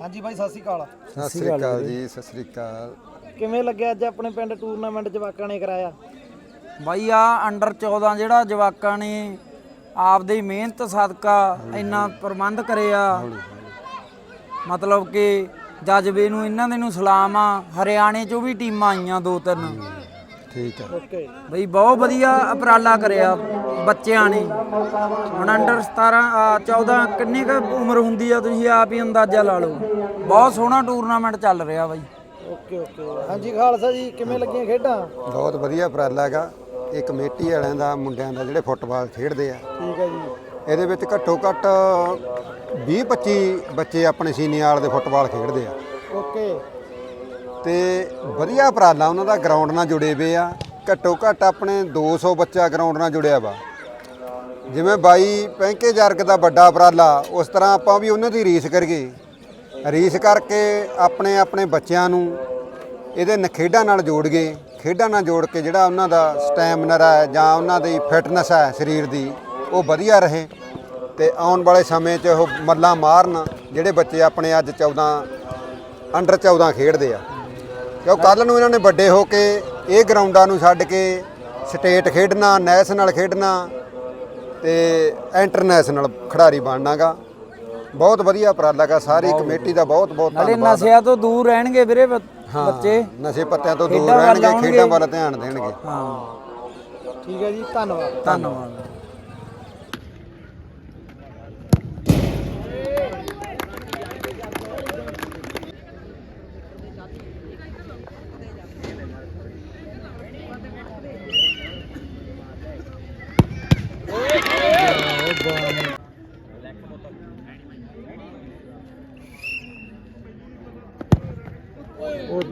ਹਾਂਜੀ ਬਾਈ ਸਤਿ ਸ਼੍ਰੀ ਅਕਾਲ। ਸਤਿ ਸ੍ਰੀ ਅਕਾਲ ਜੀ। ਸਤਿ ਸ੍ਰੀ ਅਕਾਲ। ਕਿਵੇਂ ਲੱਗਿਆ ਅੱਜ ਆਪਣੇ ਪਿੰਡ ਟੂਰਨਾਮੈਂਟ ਜਵਾਕਾਂ ਨੇ ਕਰਾਇਆ? ਬਾਈ ਆ ਅੰਡਰ 14 ਜਿਹੜਾ ਜਵਾਕਾਂ ਨੇ ਆਪਦੀ ਹੀ ਮਿਹਨਤ ਸਦਕਾ ਇੰਨਾ ਪ੍ਰਬੰਧ ਕਰਿਆ। ਮਤਲਬ ਕਿ ਜਜ਼ਬੇ ਨੂੰ ਇਹਨਾਂ ਦੇ ਨੂੰ ਸਲਾਮ ਆ ਹਰਿਆਣੇ ਚੋਂ ਵੀ ਟੀਮਾਂ ਆਈਆਂ ਦੋ ਤਿੰਨ। ਠੀਕ ਹੈ। ਓਕੇ ਬਈ ਬਹੁਤ ਵਧੀਆ ਉਪਰਾਲਾ ਕਰਿਆ ਬੱਚਿਆਂ ਨੇ। ਹੁਣ ਅੰਡਰ 17 ਆ 14 ਕਿੰਨੀ ਕੁ ਉਮਰ ਹੁੰਦੀ ਆ ਤੁਸੀਂ ਆਪ ਹੀ ਅੰਦਾਜ਼ਾ ਲਾ ਲਓ। ਬਹੁਤ ਸੋਹਣਾ ਟੂਰਨਾਮੈਂਟ ਚੱਲ ਰਿਹਾ ਬਾਈ। ਓਕੇ ਓਕੇ ਹਾਂਜੀ ਖਾਲਸਾ ਜੀ ਕਿਵੇਂ ਲੱਗੀਆਂ ਖੇਡਾਂ? ਬਹੁਤ ਵਧੀਆ ਉਪਰਾਲਾ ਹੈਗਾ। ਇਹ ਕਮੇਟੀ ਵਾਲਿਆਂ ਦਾ ਮੁੰਡਿਆਂ ਦਾ ਜਿਹੜੇ ਫੁੱਟਬਾਲ ਖੇਡਦੇ ਆ। ਠੀਕ ਹੈ ਜੀ। ਇਹਦੇ ਵਿੱਚ ਘੱਟੋ ਘੱਟ 20 25 ਬੱਚੇ ਆਪਣੇ ਸੀਨੀਆਰ ਦੇ ਫੁੱਟਬਾਲ ਖੇਡਦੇ ਆ। ਓਕੇ ਤੇ ਵਧੀਆ ਉਪਰਾਲਾ ਉਹਨਾਂ ਦਾ ਗਰਾਊਂਡ ਨਾਲ ਜੁੜੇ ਹੋਏ ਆ। ਘੱਟੋ ਘੱਟ ਆਪਣੇ 200 ਬੱਚਾ ਗਰਾਊਂਡ ਨਾਲ ਜੁੜਿਆ ਵਾ। ਜਿਵੇਂ ਬਾਈ ਪੈਂਕੇ ਜਰਗ ਦਾ ਵੱਡਾ ਉਪਰਾਲਾ, ਉਸ ਤਰ੍ਹਾਂ ਆਪਾਂ ਵੀ ਉਹਨਾਂ ਦੀ ਰੀਸ ਕਰੀਏ। ਰੀਸ ਕਰਕੇ ਆਪਣੇ ਆਪਣੇ ਬੱਚਿਆਂ ਨੂੰ ਇਹਦੇ ਨ- ਨਾਲ ਜੋੜ ਗਏ। ਖੇਡਾਂ ਨਾਲ ਜੋੜ ਕੇ ਜਿਹੜਾ ਉਹਨਾਂ ਦਾ ਸਟੈਮਿਨਰ ਹੈ ਜਾਂ ਉਹਨਾਂ ਦੀ ਫਿਟਨੈਸ ਹੈ ਸਰੀਰ ਦੀ, ਉਹ ਵਧੀਆ ਰਹੇ। ਤੇ ਆਉਣ ਵਾਲੇ ਸਮੇਂ 'ਚ ਉਹ ਮੱਲਾਂ ਮਾਰਨ, ਜਿਹੜੇ ਬੱਚੇ ਆਪਣੇ ਅੱਜ 14 ਅੰਡਰ 14 ਖੇਡਦੇ ਆ। ਕਿਉਂ ਕੱਲ ਨੂੰ ਇਹਨਾਂ ਨੇ ਵੱਡੇ ਹੋ ਕੇ ਇਹ ਗਰਾਊਂਡਾਂ ਨੂੰ ਛੱਡ ਕੇ ਸਟੇਟ ਖੇਡਣਾ ਨੈਸ਼ਨਲ ਖੇਡਣਾ ਤੇ ਇੰਟਰਨੈਸ਼ਨਲ ਖਿਡਾਰੀ ਬਣਨਾਗਾ। ਬਹੁਤ ਵਧੀਆ ਉਪਰਾਲਾ ਗਾ ਸਾਰੀ ਕਮੇਟੀ ਦਾ ਬਹੁਤ ਬਹੁਤ ਨਾਲੇ ਧੰਨਵਾਦ। ਨਸ਼ਿਆਂ ਤੋਂ ਦੂਰ ਰਹਿਣਗੇ ਵੀਰੇ ਬ- ਹਾਂ, ਬੱਚੇ। ਨਸ਼ੇ ਪੱਤਿਆਂ ਤੋਂ ਦੂਰ ਖੇਡਾਂ ਵੱਲ ਰਹਿਣਗੇ ਆਉਣਗੇ। ਖੇਡਾਂ ਵੱਲ ਧਿਆਨ ਦੇਣਗੇ। ਹਾਂ। ਠੀਕ ਹੈ ਜੀ ਧੰਨਵਾਦ। ਧੰਨਵਾਦ।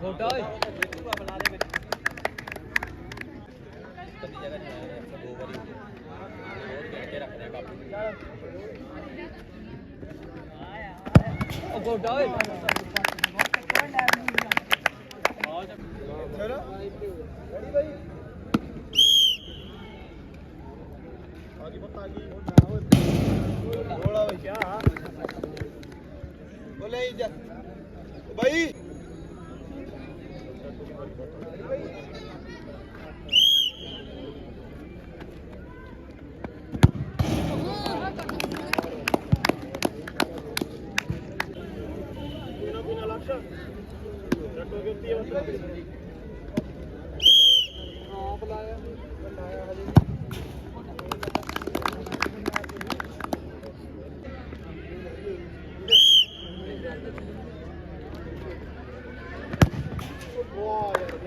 घोट ơi घोट ơi चलो બોલે જા.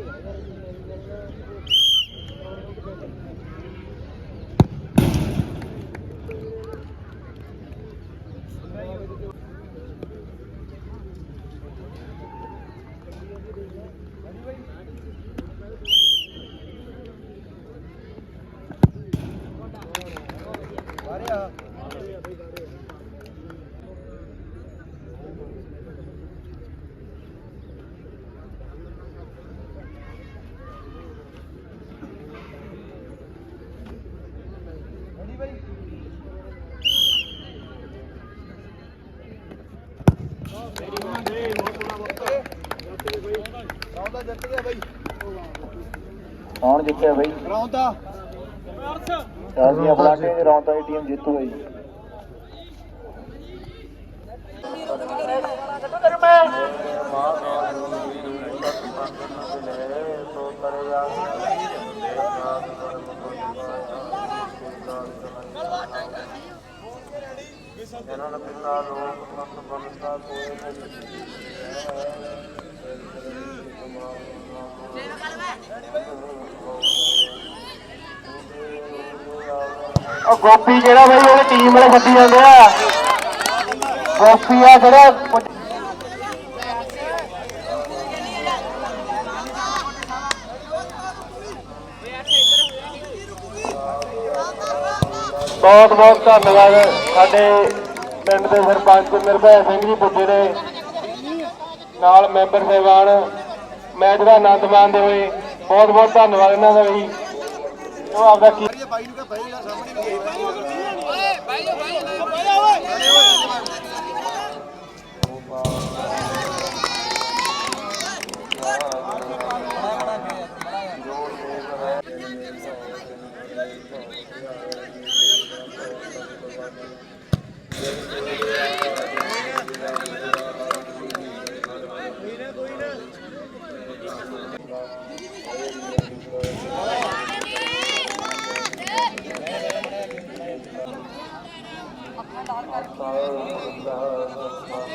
Thank you. ਰੌਂਦਾ ਜਿੱਤ ਗਿਆ ਬਾਈ। ਕੌਣ ਜਿੱਤਿਆ ਬਾਈ? ਰੌਂਦਾ। ਸਾਡੀ ਬਲਾਟੇ ਦੀ ਰੌਂਦਾ ਦੀ ਟੀਮ ਜਿੱਤੂ ਬਾਈ। ਇਹਨਾਂ ਦਾ ਪਿਤਾ ਲੋਕ ਮਤ ਬੰਦਾ ਕੋਈ ਨਹੀਂ ਉਹ ਗੋਪੀ ਜਿਹੜਾ ਬਈ ਉਹਦੀ ਟੀਮ ਵਾਲੇ ਛੱਡੀ ਜਾਂਦੇ ਆ। ਗੋਪੀ ਆ ਜਿਹੜਾ ਬਹੁਤ ਬਹੁਤ ਧੰਨਵਾਦ ਸਾਡੇ ਪਿੰਡ ਦੇ ਸਰਪੰਚ ਨਿਰਭੈ ਸਿੰਘ ਜੀ ਪੁੱਜੇ ਨੇ। ਨਾਲ ਮੈਂਬਰ ਸਹਿਬਾਨ ਮੈਚ ਦਾ ਆਨੰਦ ਮਾਣਦੇ ਹੋਏ ਬਹੁਤ ਬਹੁਤ ਧੰਨਵਾਦ ਇਹਨਾਂ ਦਾ ਵੀ। ਉਹ ਆਪਦਾ ਕੀ ਗੋਪੀ ਨੇ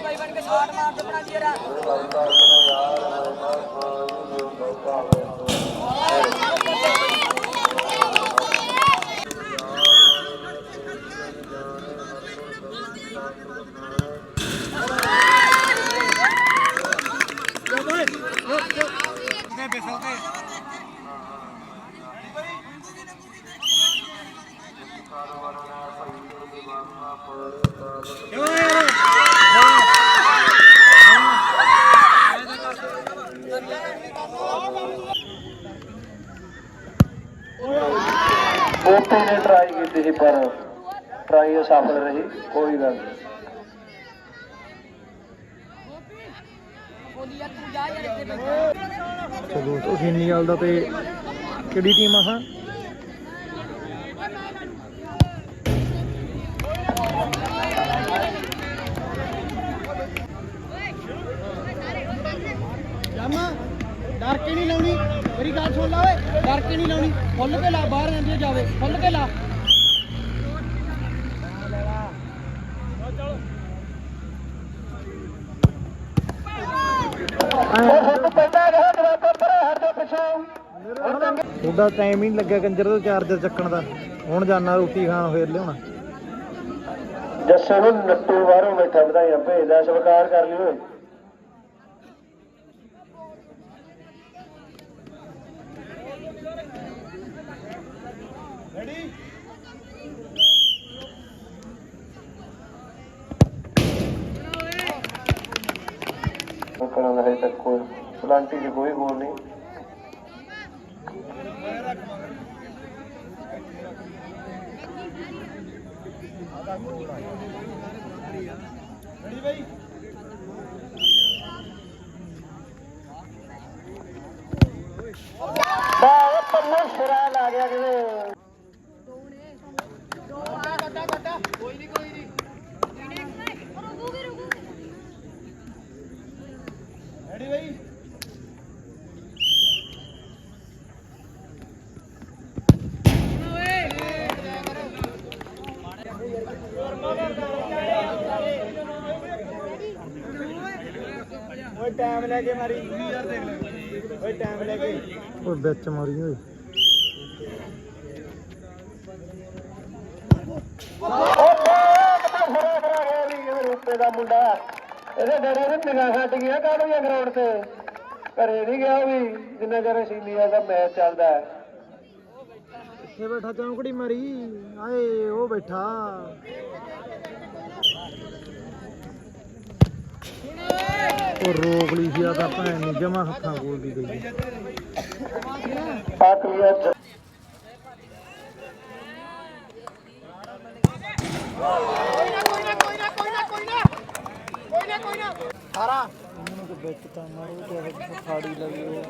ਬਾਈ ਬਣ ਕੇ ਸਾਟ ਮਾਰ ਦੇ ਬਣਾ ਜੀਰਾ ਯਾਰ ਮੈਂ ਕੋਈ ਨਹੀਂ ਬਤਾਵੇ ਟਰਾਈ ਕੀਤੀ ਸੀ, ਪਰ ਟਰਾਈ ਅਸਫਲ ਰਹੀ, ਕੋਈ ਗੱਲ ਨਹੀਂ। ਸੋ ਦੋਸਤੋ ਸੀਨੀ ਦਾ ਤੇ ਕਿਹੜੀ ਟੀਮ ਆ ਹਾਂ ਡਰ ਕੇ ਨਹੀਂ ਲਾਉਣੀ। ਮੇਰੀ ਗੱਲ ਸੁਣ ਲਾ ਓਏ ਡਰ ਕੇ ਨਹੀਂ ਲਾਉਣੀ। ਖੁੱਲ ਕੇ ਲਾ ਬਾਹਰ ਜਾਂਦੀ ਜਾਵੇ। ਖੁੱਲ ਕੇ ਲਾ। ਤੁਹਾਡਾ ਟਾਈਮ ਹੀ ਨਹੀਂ ਲੱਗਿਆ ਕੰਜਰ ਦਾ ਚਾਰਜਰ ਚੱਕਣ ਦਾ। ਹੁਣ ਜਾਣਾ ਰੋਟੀ ਖਾਣ ਫੇਰ ਲਿਆਉਣਾ। ਜੱਸੇ ਨੂੰ ਨੱਟੂ ਬਾਹਰੋਂ ਬੈਠਾ ਵਧਾਈਆਂ ਭੇਜਦਾ ਸਵੀਕਾਰ ਕਰ ਲਿਓ ਕਰਾਂ ਹਜੇ ਤੱਕ ਕੋਈ ਪਲਾਂਟੀ 'ਚ ਕੋਈ ਗੋਲ ਨਹੀਂ। ਬਾਹ ਪੰਨਾ ਸਿਰਾ ਲਾ ਗਿਆ ਕਿਵੇਂ ਓਏ ਟਾਈਮ ਲੈ ਕੇ ਮਾਰੀ ਯਾਰ ਦੇਖ ਲੈ ਓਏ ਟਾਈਮ ਲੈ ਕੇ ਓਏ ਵਿੱਚ ਮਾਰੀ ਓਏ ਰੂਪੇ ਦਾ ਮੁੰਡਾ ਇਹਦੇ ਡਰੇ ਨੂੰ ਨਿਗਾਹ ਹਟ ਗਿਆ ਕਾਹਨੂੰ ਜਾਂ ਗਰਾਊਂਡ ਤੇ। ਘਰੇ ਨਹੀਂ ਗਿਆ ਵੀ ਜਿੰਨਾ ਚਿਰ ਸੀਨੀਆ ਦਾ ਮੈਚ ਚੱਲਦਾ ਹੈ। ਇੱਥੇ ਬੈਠਾ ਚੌਂਕੜੀ ਮਾਰੀ। ਆਏ ਉਹ ਬੈਠਾ। ਉਹ ਰੋਕ ਲਈ ਸੀ ਆ ਭੈਣ ਨੂੰ ਜਮਾ ਹੱਥਾਂ ਕੋਲ ਦੀ ਗਈ। ਪਾਤਰੀਆ 18 ਮੈਨੂੰ ਕੋ ਵਿੱਚ ਤਾਂ ਮਾਰੂ ਤੇ ਫਾੜੀ ਲੱਗੀ ਹੋਈ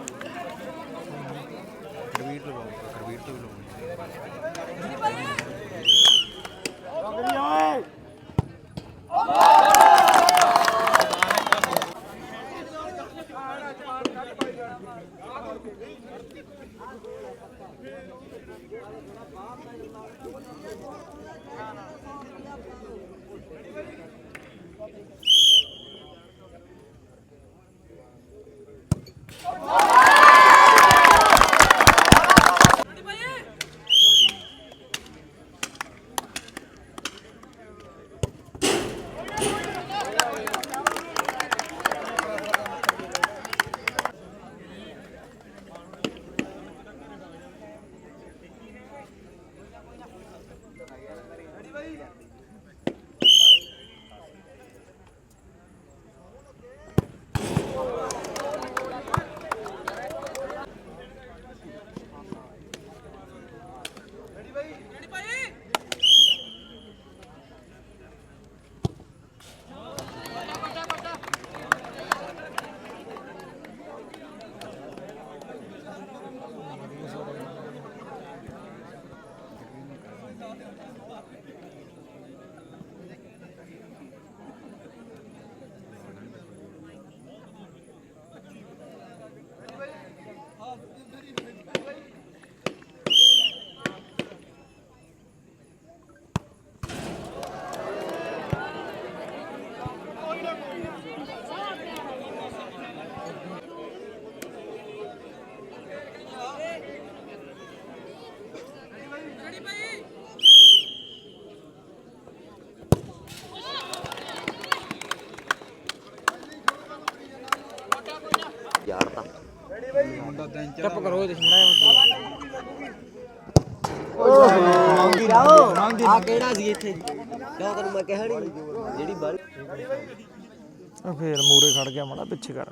ਕਰਵੀਰ ਲਵਾਉਂਗਾ ਕਰਵੀਰ ਤੋਂ ਲਵਾਉਂਗਾ। ਰੰਗਰੀ ਓਏ ਚੁੱਪ ਕਰੋ ਇਹਦੇ ਸਾਹਮਣੇ ਆ ਕਿਹੜਾ ਸੀ ਇੱਥੇ? ਕਿਉਂ ਤੈਨੂੰ ਮੈਂ ਕਿਹਾ ਨਹੀਂ ਜਿਹੜੀ ਬਾਲ ਫੇਰ ਮੂਰੇ ਖੜ ਗਿਆ ਮਾੜਾ ਪਿੱਛੇ ਕਰ।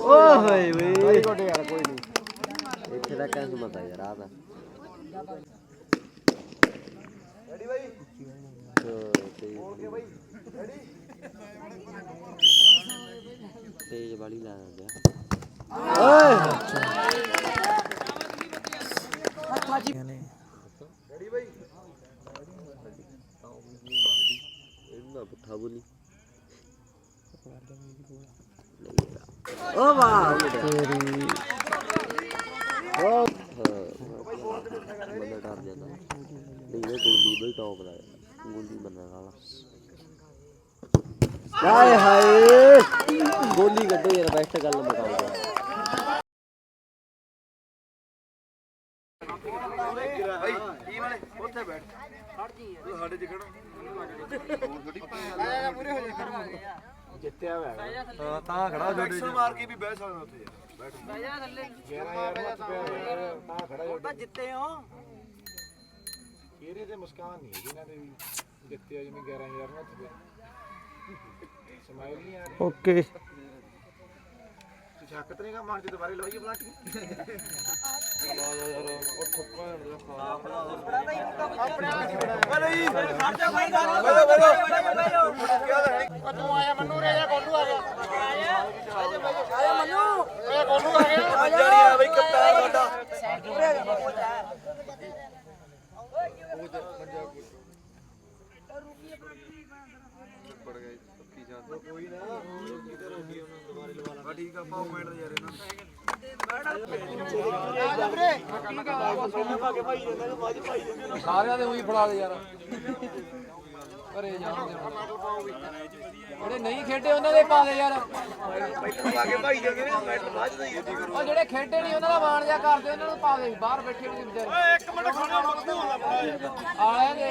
ਓਏ ਵੇ ਬੜੀ ਕੋਟੇ ਯਾਰ ਕੋਈ ਨਹੀਂ ਇੱਥੇ ਦਾ ਕਹਿ ਸੁਣਦਾ ਯਾਰ ਆ ਤਾਂ। ਰੈਡੀ ਬਾਈ? ਤੇਜ ਵਾਲੀ ਲਾ ਦਿੰਦੇ ਇਹਨਾਂ ਪੁੱਠਾ ਬੋਲੀ ਓ ਵਾਹ ਤੇਰੀ ਓ ਬੰਦਾ ਡਰ ਜਾਂਦਾ ਨਹੀਂ ਇਹ ਗੋਲੀ ਬਈ ਟੌਪ ਦਾ ਗੋਲੀ ਬੰਦਾ ਵਾਲਾ ਹਾਏ ਹਾਏ। ਗੋਲੀ ਕੱਢੋ ਯਾਰ ਬੈਸਟ ਗੱਲ ਮਕਾਉਂਦਾ ਜਿੱਤਿਆ ਹੋਇਆ ਹਾਂ ਤਾਂ ਖੜਾ। ਜੋੜੇ ਮਾਰ ਕੇ ਵੀ ਬਹਿ ਸਕਦਾ ਉੱਥੇ ਯਾਰ। ਬੈਠ ਬਹਿ ਜਾ ਥੱਲੇ 11000 ਹੱਥ ਪਿਆ ਤਾਂ ਖੜਾ ਜੋੜੇ ਜਿੱਤੇ ਹੋ। ਇਹਦੇ ਤੇ ਮੁਸਕਾਨ ਨਹੀਂ ਹੈਗੀ ਇਹਨਾਂ ਦੇ ਵੀ। ਜਿੱਤੇ ਆ ਜਿਵੇਂ 11000 ਹੱਥ ਪਿਆ ਸਮਾਈਲ ਨਹੀਂ ਆ ਰਹੀ। ਓਕੇ। ਸ਼ੱਕ ਤੇ ਨਹੀਂਗਾ ਮਨ ਚ ਦੁਬਾਰੇ ਲਵਾਈਏ ਠੁੱਕਾ ਤੂੰ ਆਇਆ ਮੰਨੂ ਰੇ ਜਾਂ ਕੋਲੂ ਆ ਗਿਆ ਆਇਆ ਮੰਨੂ ਇਹ ਕੋਲੂ ਆ ਗਿਆ ਜੜੀਆ ਬਈ ਕਪਤਾਨ ਸਾਡਾ ਕੋਈ ਨਾ ਇਧਰ ਹੋ ਗਈ ਉਹਨਾਂ ਦੁਬਾਰੇ ਲਵਾ ਲਾ ਠੀਕ ਆ ਪਾਓ ਪੁਆਇੰਟ ਯਾਰ ਇਹਨਾਂ ਸਾਰਿਆਂ ਦੇ ਉਹੀ ਫੜਾ ਦੇ ਯਾਰ। ਘਰੇ ਜਾਣਦੇ ਜਿਹੜੇ ਨਹੀਂ ਖੇਡੇ ਉਹਨਾਂ ਦੇ ਪਾ ਦੇ ਯਾਰ। ਉਹ ਜਿਹੜੇ ਖੇਡੇ ਨਹੀਂ ਉਹਨਾਂ ਦਾ ਮਾਣ ਜਾ ਕਰਦੇ ਉਹਨਾਂ ਨੂੰ ਪਾ ਦੇ। ਬਾਹਰ ਬੈਠੇ ਨੇ ਵਿਚਾਰੇ। ਓਏ ਇੱਕ ਮਿੰਟ ਖੜਿਆ ਮੱਕੂ ਹੁੰਦਾ ਆਲਿਆਂ ਦੇ।